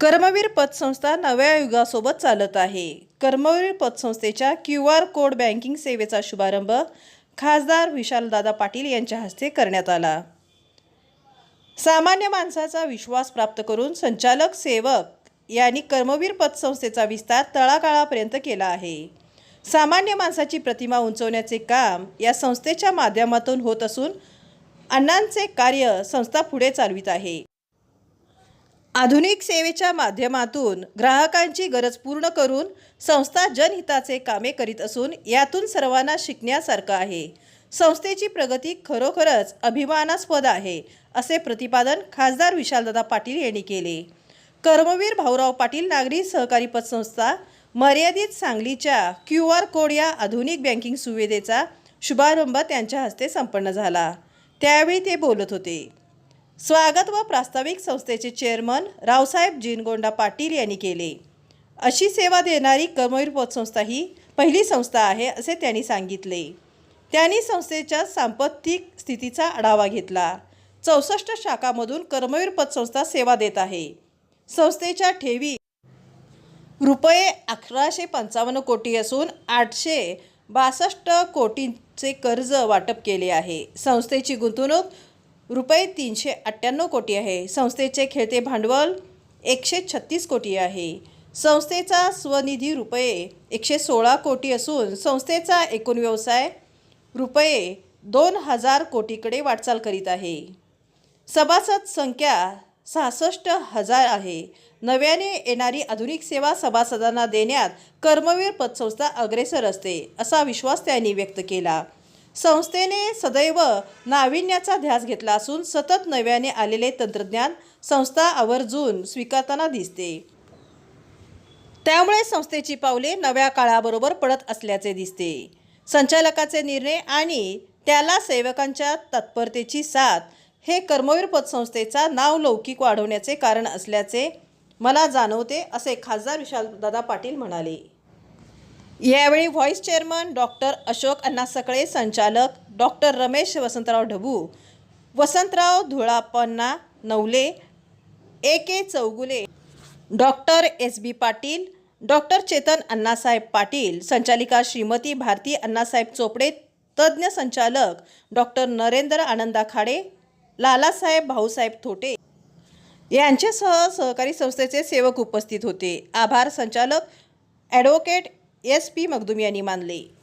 कर्मवीर पतसंस्था नव्या युगासोबत चालत आहे. कर्मवीर पतसंस्थेच्या क्यू आर कोड बँकिंग सेवेचा शुभारंभ खासदार विशालदादा पाटील यांच्या हस्ते करण्यात आला. सामान्य माणसाचा विश्वास प्राप्त करून संचालक सेवक यांनी कर्मवीर पतसंस्थेचा विस्तार तळागाळापर्यंत केला आहे. सामान्य माणसाची प्रतिमा उंचवण्याचे काम या संस्थेच्या माध्यमातून होत असून अण्णांचे कार्य संस्था पुढे चालवित आहे. आधुनिक सेवेच्या माध्यमातून ग्राहकांची गरज पूर्ण करून संस्था जनहिताचे कामे करीत असून यातून सर्वांना शिकण्यासारखं आहे. संस्थेची प्रगती खरोखरच अभिमानास्पद आहे असे प्रतिपादन खासदार विशालदादा पाटील यांनी केले. कर्मवीर भाऊराव पाटील नागरी सहकारी पतसंस्था मर्यादित सांगलीच्या क्यू आर कोड या आधुनिक बँकिंग सुविधेचा शुभारंभ त्यांच्या हस्ते संपन्न झाला. त्यावेळी ते बोलत होते. स्वागत व प्रास्ताविक संस्थेचे चेअरमन रावसाहेब जिनगोंडा पाटील यांनी केले. अशी सेवा देणारी कमयूर पतसंस्था ही पहिली संस्था आहे असे त्यांनी सांगितले. त्यांनी संस्थेच्या सांपत्तिक स्थितीचा आढावा घेतला. चौसष्ट शाखामधून कर्मवीर पतसंस्था सेवा देत आहे. संस्थेच्या ठेवी रुपये अकराशे पंचावन्न कोटी असून आठशे बासष्ट कोटींचे कर्ज वाटप केले आहे. संस्थेची गुंतवणूक रुपये तीनशे अठ्ठ्याण्णव कोटी आहे. संस्थेचे खेळते भांडवल एकशे छत्तीस कोटी आहे. संस्थेचा स्वनिधी रुपये एकशे सोळा कोटी असून संस्थेचा एकूण व्यवसाय रुपये दोन हजार कोटीकडे वाटचाल करीत आहे. सभासद संख्या सहासष्ट हजार आहे. नव्याने येणारी आधुनिक सेवा सभासदांना देण्यात कर्मवीर पतसंस्था अग्रेसर असते असा विश्वास त्यांनी व्यक्त केला. संस्थेने सदैव नाविन्याचा ध्यास घेतला असून सतत नव्याने आलेले तंत्रज्ञान संस्था आवर्जून स्वीकारताना दिसते. त्यामुळे संस्थेची पावले नव्या काळाबरोबर पडत असल्याचे दिसते. संचालकाचे निर्णय आणि त्याला सेवकांच्या तत्परतेची साथ हे कर्मवीर पतसंस्थेचा नाव लौकिक वाढवण्याचे कारण असल्याचे मला जाणवते असे खासदार विशालदादा पाटील म्हणाले. यावेळी vice chairman doctor Ashok Anna Sakale संचालक doctor Ramesh Vasantrao Dhabu Vasantrao Dhulapanna Navale A K Chougule doctor S B Patil doctor Chetan Annasaheb Patil संचालिका श्रीमती भारती अण्णासाहेब चोपडे तज्ज्ञ संचालक डॉक्टर नरेंद्र आनंदा खाडे लालासाहेब भाऊसाहेब थोटे. यांच्यासह सहकारी संस्थेचे सेवक उपस्थित होते. आभार संचालक ॲडव्होकेट एस पी मगदुम यांनी मानले.